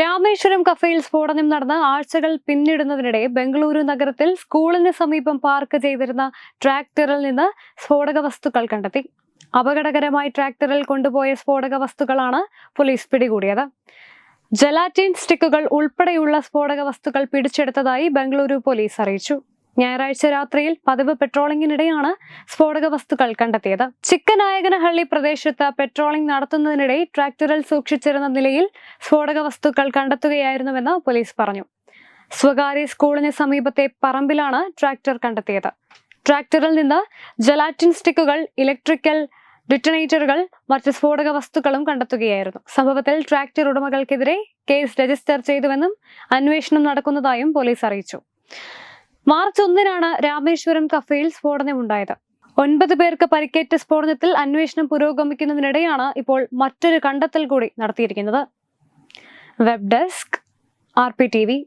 രാമേശ്വരം കഫേയിൽ സ്ഫോടനം നടന്ന് ആഴ്ചകൾ പിന്നിടുന്നതിനിടെ ബംഗളൂരു നഗരത്തിൽ സ്കൂളിന് സമീപം പാർക്ക് ചെയ്തിരുന്ന ട്രാക്ടറിൽ നിന്ന് സ്ഫോടക വസ്തുക്കൾ കണ്ടെത്തി. അപകടകരമായി ട്രാക്ടറിൽ കൊണ്ടുപോയ സ്ഫോടക വസ്തുക്കളാണ് പോലീസ് പിടികൂടിയത്. ജലാറ്റിൻ സ്റ്റിക്കുകൾ ഉൾപ്പെടെയുള്ള സ്ഫോടക വസ്തുക്കൾ പിടിച്ചെടുത്തതായി ബംഗളൂരു പോലീസ് അറിയിച്ചു. ഞായറാഴ്ച രാത്രിയിൽ പതിവ് പെട്രോളിംഗിനിടെയാണ് സ്ഫോടക വസ്തുക്കൾ കണ്ടെത്തിയത്. ചിക്കനായകനഹള്ളി പ്രദേശത്ത് പെട്രോളിംഗ് നടത്തുന്നതിനിടെ ട്രാക്ടറിൽ സൂക്ഷിച്ചിരുന്ന നിലയിൽ സ്ഫോടക വസ്തുക്കൾ കണ്ടെത്തുകയായിരുന്നുവെന്ന് പോലീസ് പറഞ്ഞു. സ്വകാര്യ സ്കൂളിന് സമീപത്തെ പറമ്പിലാണ് ട്രാക്ടർ കണ്ടെത്തിയത്. ട്രാക്ടറിൽ നിന്ന് ജലാറ്റിൻ സ്റ്റിക്കുകൾ ഇലക്ട്രിക്കൽ ഡിറ്റണേറ്ററുകൾ മറ്റ് സ്ഫോടക വസ്തുക്കളും കണ്ടെത്തുകയായിരുന്നു. സംഭവത്തിൽ ട്രാക്ടർ ഉടമകൾക്കെതിരെ കേസ് രജിസ്റ്റർ ചെയ്തുവെന്നും അന്വേഷണം നടക്കുന്നതായും പോലീസ് അറിയിച്ചു. മാർച്ച് ഒന്നിനാണ് രാമേശ്വരം കഫേയിൽ സ്ഫോടനമുണ്ടായത്. ഒൻപത് പേർക്ക് പരിക്കേറ്റ സ്ഫോടനത്തിൽ അന്വേഷണം പുരോഗമിക്കുന്നതിനിടെയാണ് ഇപ്പോൾ മറ്റൊരു കണ്ടെത്തൽ കൂടി നടത്തിയിരിക്കുന്നത്. Web desk R P T V.